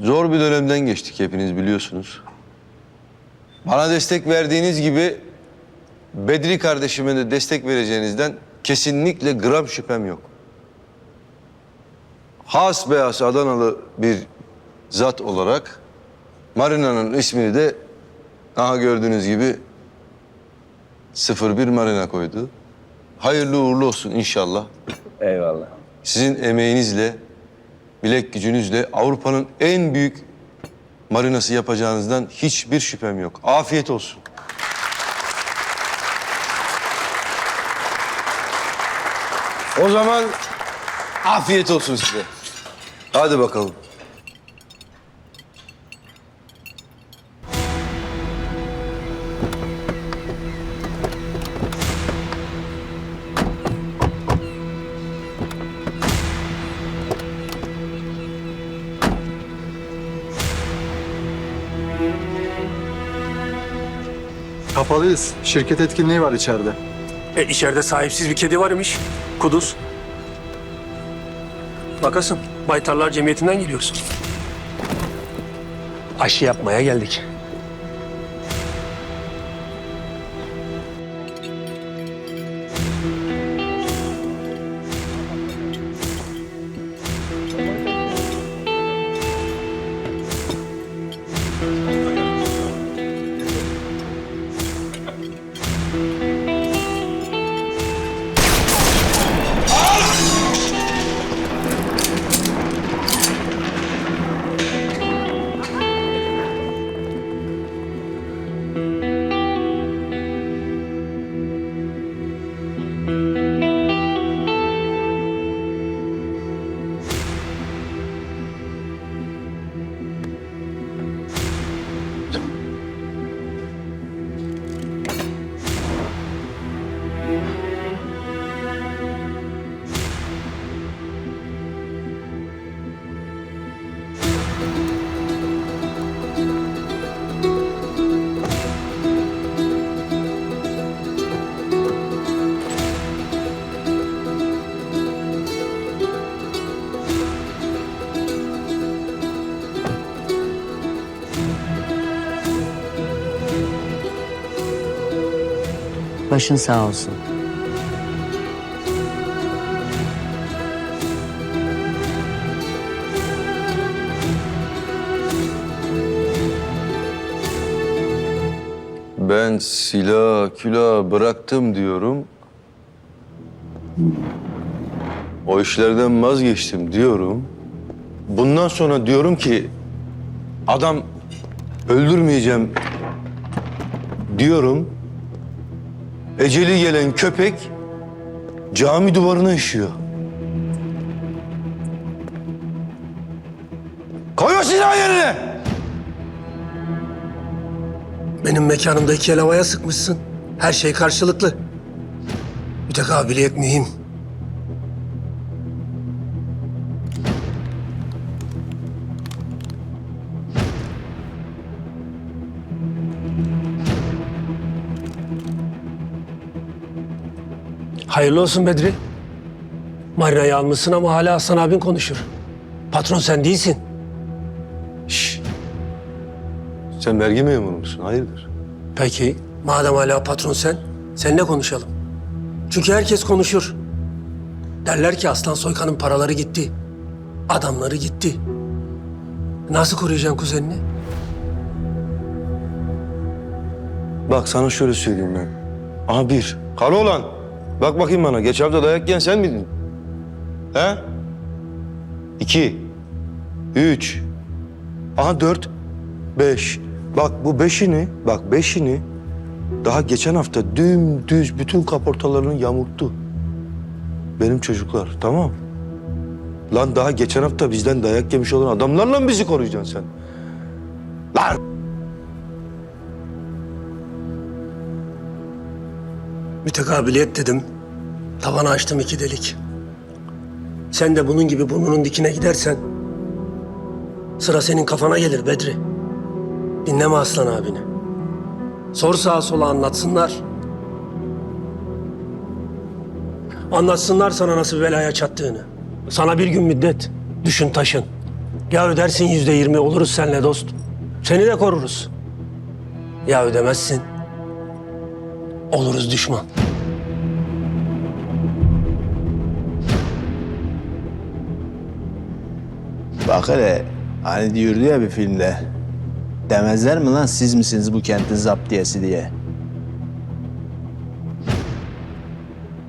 Zor bir dönemden geçtik hepiniz biliyorsunuz. Bana destek verdiğiniz gibi Bedri kardeşime de destek vereceğinizden kesinlikle gram şüphem yok. Has beyaz Adanalı bir zat olarak Marina'nın ismini de aha gördüğünüz gibi 01 Marina koydu. Hayırlı uğurlu olsun inşallah. Eyvallah. Sizin emeğinizle, bilek gücünüzle Avrupa'nın en büyük marinası yapacağınızdan hiçbir şüphem yok. Afiyet olsun. O zaman afiyet olsun size. Hadi bakalım. Kapalıyız. Şirket etkinliği var içeride. E içeride sahipsiz bir kedi varmış. Kuduz. Bakasın, Baytarlar Cemiyeti'nden geliyorsun. Aşı yapmaya geldik. Başın sağ olsun. Ben silah külah bıraktım diyorum. O işlerden vazgeçtim diyorum. Bundan sonra diyorum ki adam öldürmeyeceğim diyorum. Eceli gelen köpek cami duvarına işiyor. Koy o silahı yerine! Benim mekanımda iki el havaya sıkmışsın. Her şey karşılıklı. Mütekabiliyet mühim. Hayırlı olsun Bedri. Marina'yı almışsın ama hala Hasan abin konuşur. Patron sen değilsin. Şşş! Sen vergi memuru musun? Hayırdır? Peki madem hala patron sen, seninle konuşalım. Çünkü herkes konuşur. Derler ki Aslan Soykan'ın paraları gitti. Adamları gitti. Nasıl koruyacaksın kuzenini? Bak sana şöyle söyleyeyim ben. Aha bir. Karı olan. Bak bakayım bana. Geçen hafta dayak yiyen sen miydin? He? İki. Üç. Aha dört. Beş. Bak bu beşini, bak beşini daha geçen hafta dümdüz bütün kaportalarını yamulttu. Benim çocuklar, tamam. Lan daha geçen hafta bizden dayak yemiş olan adamlarla mı bizi koruyacaksın sen? Lan! Mütekabiliyet dedim. Tavanı açtım iki delik. Sen de bunun gibi burnunun dikine gidersen... ...sıra senin kafana gelir Bedri. Dinleme Aslan abini. Sor sağa sola anlatsınlar. Anlatsınlar sana nasıl belaya çattığını. Sana bir gün müddet düşün taşın. Ya ödersin yüzde yirmi oluruz seninle dost. Seni de koruruz. Ya ödemezsin. Oluruz düşman. Bak hele hani diyordu ya bir filmde. Demezler mi lan siz misiniz bu kentin zaptiyesi diye?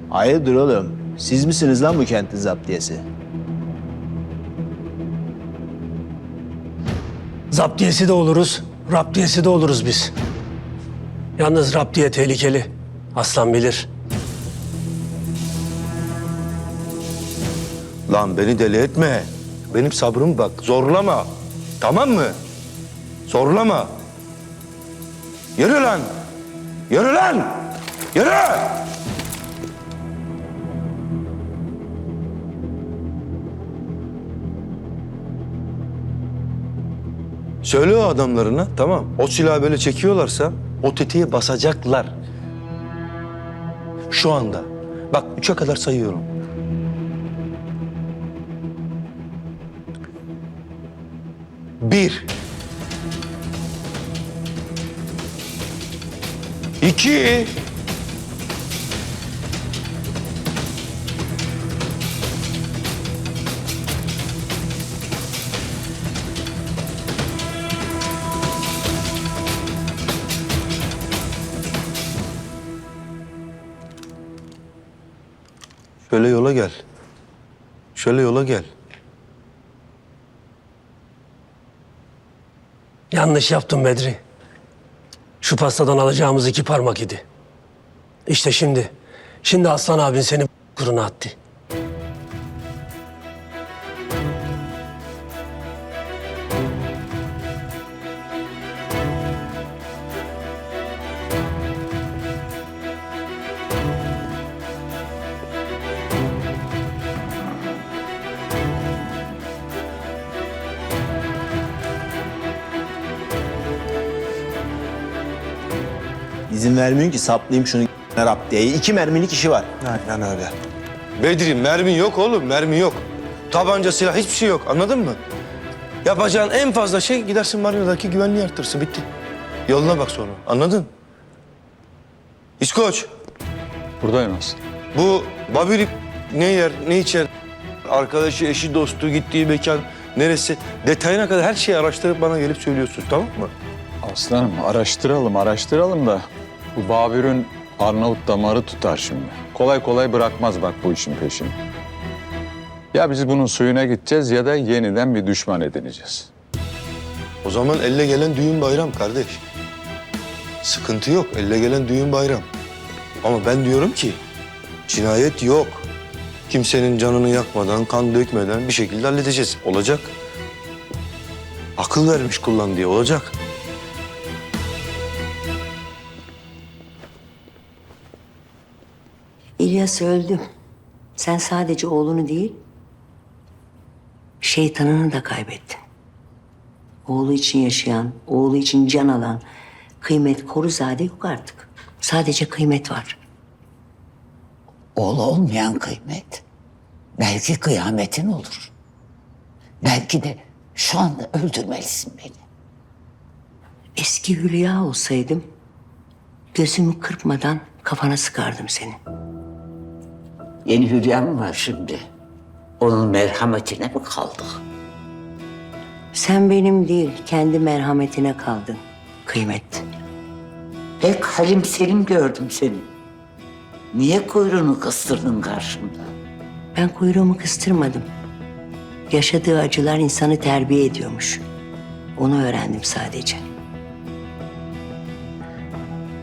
Hayırdır oğlum? Siz misiniz lan bu kentin zaptiyesi? Zaptiyesi de oluruz, raptiyesi de oluruz biz. Yalnız raptiye tehlikeli. Aslan bilir. Lan beni deli etme. Benim sabrım bak zorlama. Tamam mı? Zorlama. Yürü lan. Yürü lan. Yürü. Söyle o adamlarına tamam. O silahı böyle çekiyorlarsa o tetiğe basacaklar. Şu anda. Bak üçe kadar sayıyorum. Bir. İki. Şöyle yola gel. Şöyle yola gel. Yanlış yaptın Bedri. Şu pastadan alacağımız iki parmak idi. İşte şimdi, şimdi Aslan abin seni kuruna attı. Vermiyorsun ki saplayayım şunu rap diye. İki mermilik işi var. Aynen öyle. Bedri mermi yok oğlum mermi yok. Tabanca silah hiçbir şey yok anladın mı? Yapacağın en fazla şey gidersin marinadaki güvenliği arttırsın bitti. Yoluna bak sonra anladın? İskoç Buradayım aslında. bu Babiri ne yer ne içer? Arkadaşı eşi dostu gittiği mekan neresi? Detayına kadar her şeyi araştırıp bana gelip söylüyorsun tamam mı? Aslanım araştıralım araştıralım da bu Babür'ün Arnavut damarı tutar şimdi. Kolay kolay bırakmaz bak bu işin peşini. Ya biz bunun suyuna gideceğiz ya da yeniden bir düşman edineceğiz. O zaman elle gelen düğün bayram kardeş. Sıkıntı yok. Elle gelen düğün bayram. Ama ben diyorum ki cinayet yok. Kimsenin canını yakmadan, kan dökmeden bir şekilde halledeceğiz. Olacak. Akıl vermiş kullan diye olacak. İlyas öldü. Sen sadece oğlunu değil, şeytanını da kaybettin. Oğlu için yaşayan, oğlu için can alan, kıymet koruzade yok artık. Sadece kıymet var. Oğlu olmayan kıymet. Belki kıyametin olur. Belki de şu anda öldürmelisin beni. Eski Hülya olsaydım, gözümü kırpmadan kafana sıkardım seni. Yeni Hülya mı var şimdi? Onun merhametine mi kaldık? Sen benim değil, kendi merhametine kaldın. Kıymet. Pek halim selim gördüm seni. Niye kuyruğunu kıstırdın karşımda? Ben kuyruğumu kıstırmadım. Yaşadığı acılar insanı terbiye ediyormuş. Onu öğrendim sadece.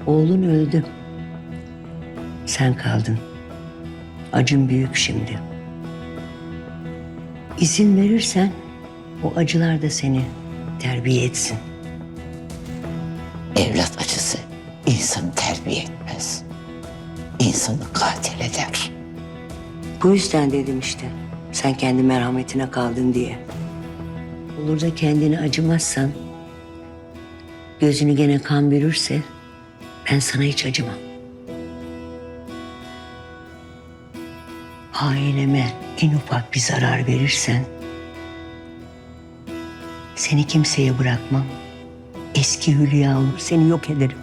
Oğlun öldü. Sen kaldın. Acın büyük şimdi. İzin verirsen o acılar da seni terbiye etsin. Evlat acısı insanı terbiye etmez. İnsanı katil eder. Bu yüzden dedim işte. Sen kendi merhametine kaldın diye. Olur da kendini acımazsan, gözünü gene kan bürürse ben sana hiç acımam. Aileme en ufak bir zarar verirsen Seni kimseye bırakmam. Eski Hülya olur, seni yok ederim.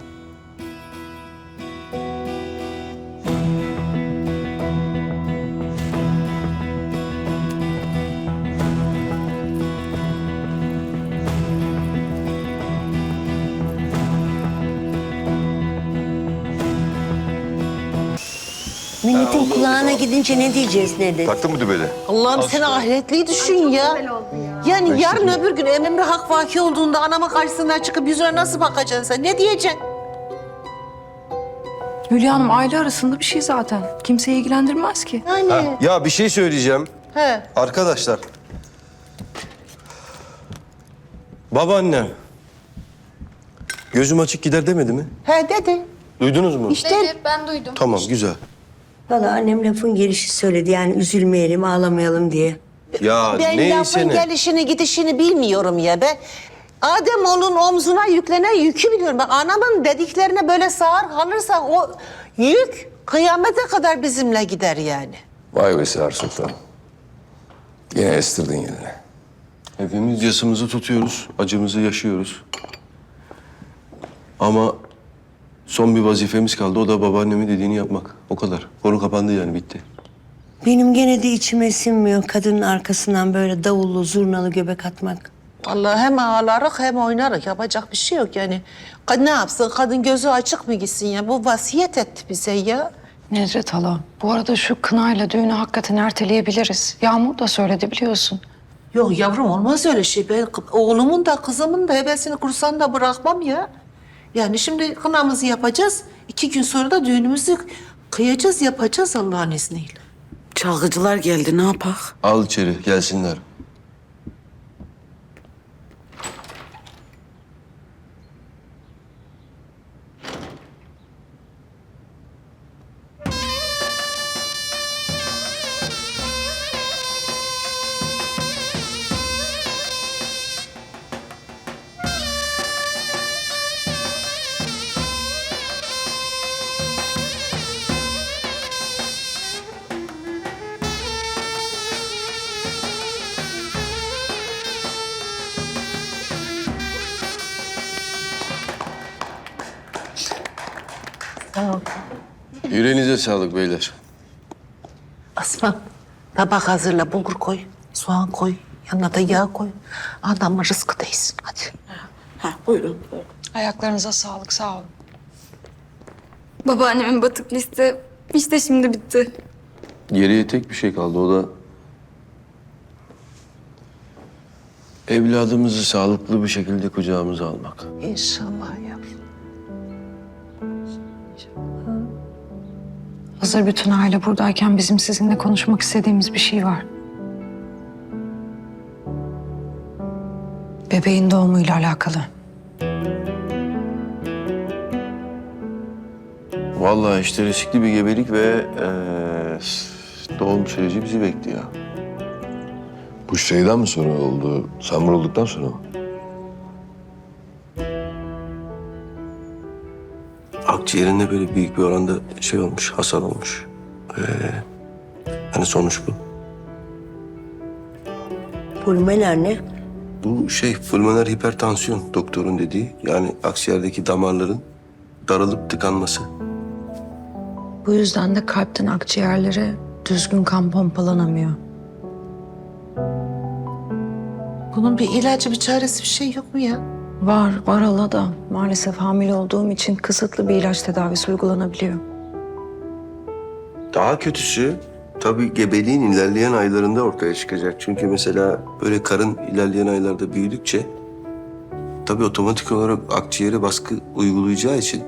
Milletin kulağına gidince ne diyeceğiz ne de? Taktın mı dübeli? Allah'ım sen ahiretliyi düşün ya. Yani yarın öbür gün emrimde hak vaki olduğunda anamın karşısına çıkıp yüzüne nasıl bakacaksın sen? Ne diyeceksin? Hülya Hanım aile arasında bir şey zaten. Kimseyi ilgilendirmez ki. Yani. Ya bir şey söyleyeceğim. He. Arkadaşlar. Babaannem. Gözüm açık gider demedi mi? He dedi. Duydunuz mu? İşte ben duydum. Tamam güzel. Valla annem lafın gelişi söyledi yani üzülmeyelim, ağlamayalım diye. Ya ben neyse lafın ne. gelişini gidişini bilmiyorum ya ben. Adem onun omzuna yüklenen yükü biliyorum. Ben anamın dediklerine böyle sağır kalırsak o yük kıyamete kadar bizimle gider yani. Vay be Seher Sultan. Yine estirdin yerini. Hepimiz yasımızı tutuyoruz, acımızı yaşıyoruz. Ama son bir vazifemiz kaldı. O da babaannemin dediğini yapmak. O kadar. Konu kapandı yani bitti. Benim gene de içime sinmiyor kadının arkasından böyle davullu, zurnalı göbek atmak. Vallahi hem ağlarık hem oynarık. Yapacak bir şey yok yani. Kad- Ne yapsın? Kadın gözü açık mı gitsin ya? Bu vasiyet etti bize ya. Necdet hala, bu arada şu kınayla düğünü hakikaten erteleyebiliriz. Yağmur da söyledi biliyorsun. Yok yavrum olmaz öyle şey. Ben oğlumun da kızımın da hevesini kursan da bırakmam ya. Yani şimdi kınamızı yapacağız. iki gün sonra da düğünümüzü kıyacağız, yapacağız Allah'ın izniyle. Çalgıcılar geldi ne yapak? Al içeri, gelsinler. Yüreğinize sağlık beyler. Aslan tabak hazırla, bulgur koy, soğan koy, yanına da yağ koy. Adamın rızkı değilsin hadi. Ha buyurun. Ayaklarınıza sağlık, sağ olun. Babaannemin batık liste işte şimdi bitti. Geriye tek bir şey kaldı. O da evladımızı sağlıklı bir şekilde kucağımıza almak. İnşallah yavrum. Hazır bütün aile buradayken bizim sizinle konuşmak istediğimiz bir şey var. Bebeğin doğumuyla alakalı. Vallahi işte riskli bir gebelik ve eee, doğum süreci bizi bekliyor. Bu şeyden mi sonra oldu? Sen vurulduktan sonra mı? Akciğerinde böyle büyük bir oranda şey olmuş, hasar olmuş. Ee, hani sonuç bu. Pulmoner ne? Bu şey pulmoner hipertansiyon doktorun dediği. Yani akciğerdeki damarların daralıp tıkanması. Bu yüzden de kalpten akciğerlere düzgün kan pompalanamıyor. Bunun bir ilacı, bir çaresi bir şey yok mu ya? Var, var hala da maalesef hamile olduğum için kısıtlı bir ilaç tedavisi uygulanabiliyor. Daha kötüsü tabii gebeliğin ilerleyen aylarında ortaya çıkacak. Çünkü mesela böyle karın ilerleyen aylarda büyüdükçe tabii otomatik olarak akciğere baskı uygulayacağı için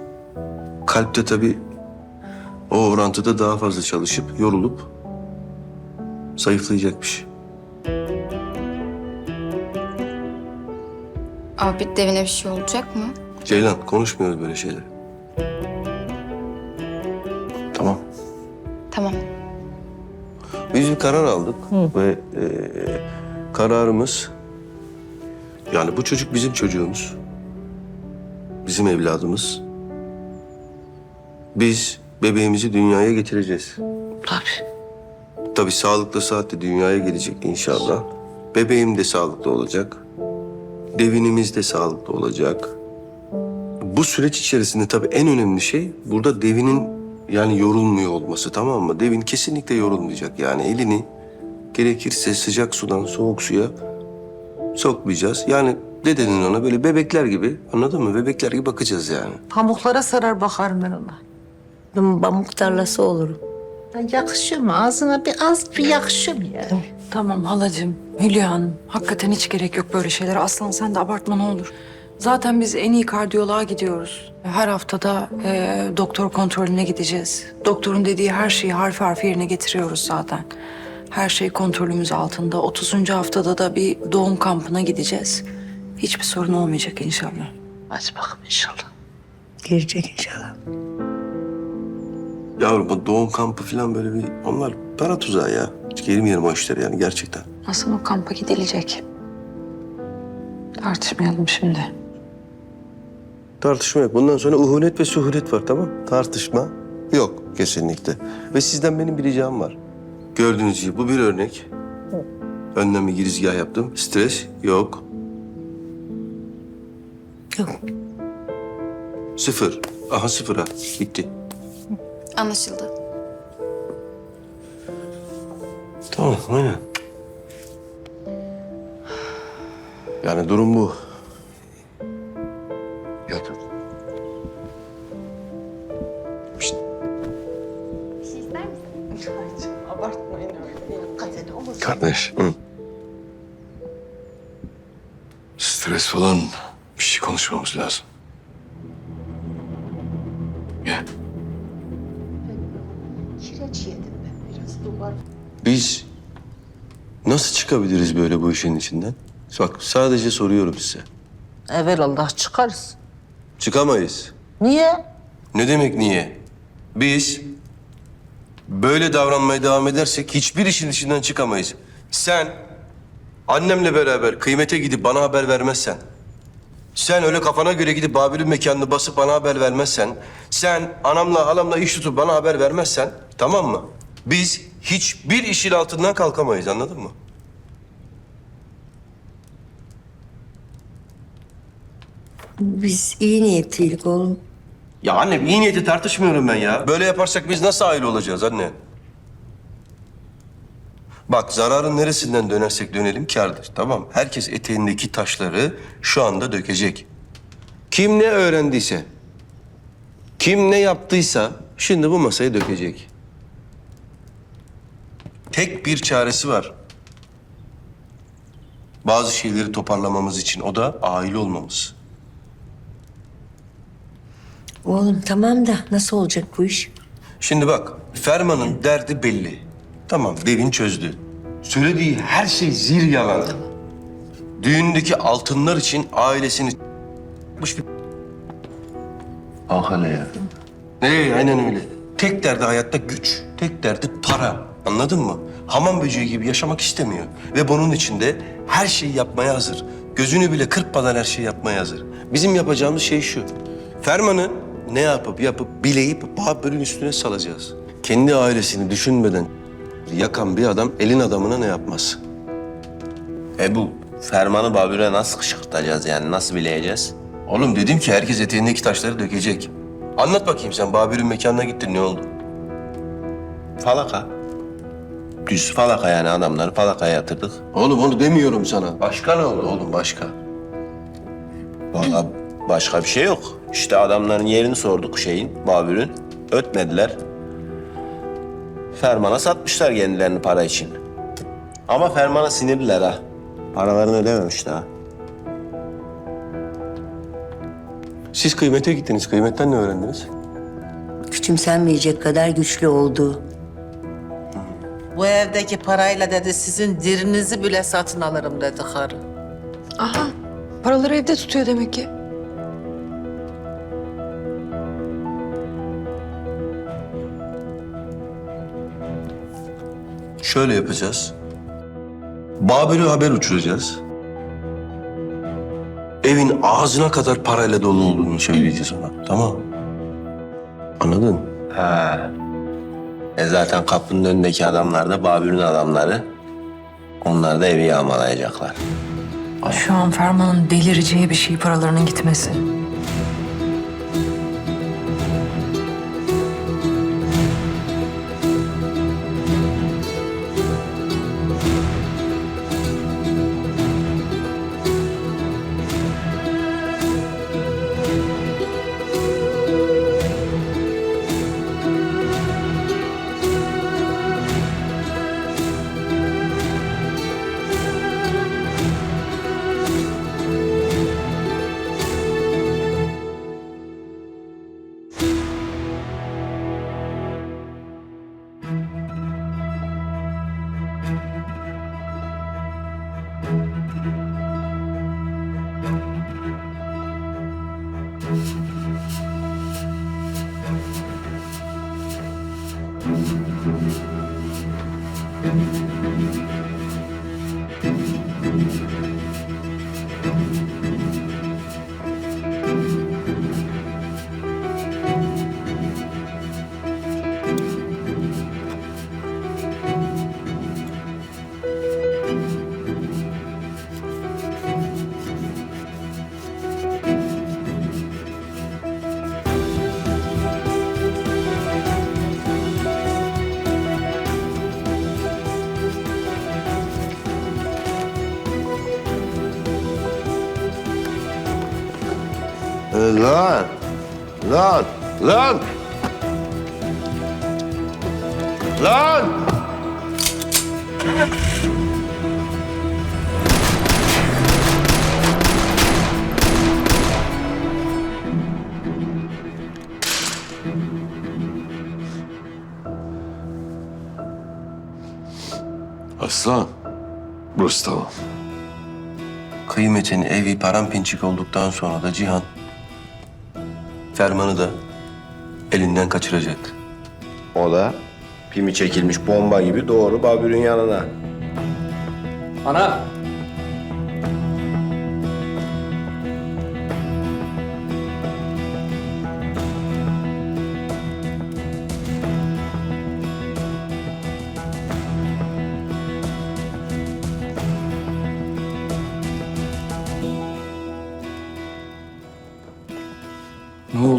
kalpte tabii o orantıda daha fazla çalışıp yorulup zayıflayacakmış. Abi devine bir şey olacak mı? Ceylan konuşmuyoruz böyle şeyler. Tamam. Tamam. Biz bir karar aldık ve e, kararımız yani bu çocuk bizim çocuğumuz. Bizim evladımız. Biz bebeğimizi dünyaya getireceğiz. Tabii. Tabii sağlıklı saatte dünyaya gelecek inşallah. Bebeğim de sağlıklı olacak. Devinimiz de sağlıklı olacak. Bu süreç içerisinde tabii en önemli şey burada devinin yani yorulmuyor olması tamam mı? Devin kesinlikle yorulmayacak. Yani elini gerekirse sıcak sudan soğuk suya sokmayacağız. Yani dedenin ona böyle bebekler gibi anladın mı? Bebekler gibi bakacağız yani. Pamuklara sarar bakarım ben ona. Ben pamuk tarlası olurum. Ya yakışıyor mu? Ağzına bir az bir yakışıyor mu ya? Tamam halacığım, Hülya Hanım. Hakikaten hiç gerek yok böyle şeylere. Aslan sen de abartma ne olur. Zaten biz en iyi kardiyoloğa gidiyoruz. Her haftada e, doktor kontrolüne gideceğiz. Doktorun dediği her şeyi harfi harfi yerine getiriyoruz zaten. Her şey kontrolümüz altında. 30. haftada da bir doğum kampına gideceğiz. Hiçbir sorun olmayacak inşallah. Aç bakalım inşallah. Girecek inşallah. Yavrum bu doğum kampı falan böyle bir onlar para tuzağı ya. Hiç girmeyelim o işlere yani gerçekten. Hasan o kampa gidilecek. Tartışmayalım şimdi. Tartışma yok. Bundan sonra uhulet ve suhulet var tamam Tartışma yok kesinlikle. Ve sizden benim bir ricam var. Gördüğünüz gibi bu bir örnek. Önden bir girizgah yaptım. Stres yok. Yok. Sıfır. Aha sıfır ha. Bitti. Anlaşıldı. Tamam aynen. Yani durum bu. Çıkabiliriz böyle bu işin içinden? Bak sadece soruyorum size. Evelallah çıkarız. Çıkamayız. Niye? Ne demek niye? Biz böyle davranmaya devam edersek hiçbir işin içinden çıkamayız. Sen annemle beraber kıymete gidip bana haber vermezsen, sen öyle kafana göre gidip Babil'in mekanını basıp bana haber vermezsen, sen anamla halamla iş tutup bana haber vermezsen, tamam mı? Biz hiçbir işin altından kalkamayız anladın mı? Biz iyi niyetliydik oğlum. Ya anne iyi niyeti tartışmıyorum ben ya. Böyle yaparsak biz nasıl aile olacağız anne? Bak zararın neresinden dönersek dönelim kârdır tamam. Herkes eteğindeki taşları şu anda dökecek. Kim ne öğrendiyse, kim ne yaptıysa şimdi bu masaya dökecek. Tek bir çaresi var. Bazı şeyleri toparlamamız için o da aile olmamız. Oğlum tamam da nasıl olacak bu iş? Şimdi bak, Ferman'ın derdi belli. Tamam, Devin çözdü. Söylediği her şey zir yalan. Düğündeki altınlar için ailesini yapmış bir... Ah hele ya. Ne, aynen öyle. Tek derdi hayatta güç, tek derdi para. Anladın mı? Hamam böceği gibi yaşamak istemiyor. Ve bunun içinde her şeyi yapmaya hazır. Gözünü bile kırpmadan her şeyi yapmaya hazır. Bizim yapacağımız şey şu. Ferman'ı ne yapıp yapıp bileyip Babür'ün üstüne salacağız. Kendi ailesini düşünmeden yakan bir adam elin adamına ne yapmaz? E bu fermanı Babür'e nasıl kışkırtacağız yani? Nasıl bileyeceğiz? Oğlum dedim ki herkes eteğindeki taşları dökecek. Anlat bakayım sen Babür'ün mekanına gittin ne oldu? Falaka. Düz falaka yani adamları falakaya yatırdık. Oğlum onu demiyorum sana. Başka ne oldu oğlum başka? Vallahi başka bir şey yok. İşte adamların yerini sorduk şeyin, Babür'ün. Ötmediler. Ferman'a satmışlar kendilerini para için. Ama Ferman'a sinirliler ha. Paralarını ödememiş daha. Siz kıymete gittiniz. Kıymetten ne öğrendiniz? Küçümsenmeyecek kadar güçlü olduğu. Bu evdeki parayla dedi sizin dirinizi bile satın alırım dedi karı. Aha, paraları evde tutuyor demek ki. Şöyle yapacağız. Babür'ü haber uçuracağız. Evin ağzına kadar parayla dolu olduğunu söyleyeceğiz ona. Tamam mı? Anladın? Ha. E zaten kapının önündeki adamlar da Babür'ün adamları. Onlar da evi yağmalayacaklar. Şu an Ferman'ın delireceği bir şey paralarının gitmesi. Lan! Lan! Lan! Lan! Aslan. Burası tamam. Kıymetin evi paramparçık olduktan sonra da Cihan Ferman'ı da elinden kaçıracak. O da pimi çekilmiş bomba gibi doğru Babür'ün yanına. Ana!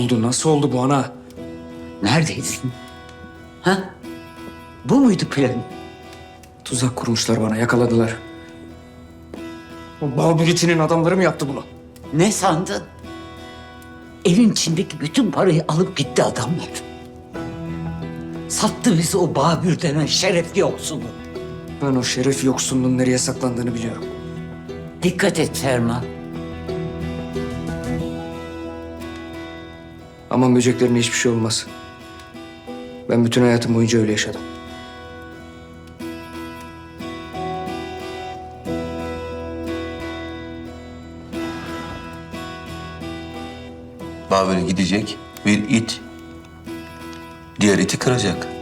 Oldu? Nasıl oldu bu ana? Neredeydin? Ha? Bu muydu planın? Tuzak kurmuşlar bana, yakaladılar. O Babürit'in adamları mı yaptı bunu? Ne sandın? Evin içindeki bütün parayı alıp gitti adamlar. Sattı bizi o Babür denen şerefli yoksulu. Ben o şeref yoksunluğun nereye saklandığını biliyorum. Dikkat et Ferman. Aman böceklerine hiçbir şey olmaz. Ben bütün hayatım boyunca öyle yaşadım. Babür gidecek bir it diğer iti kıracak.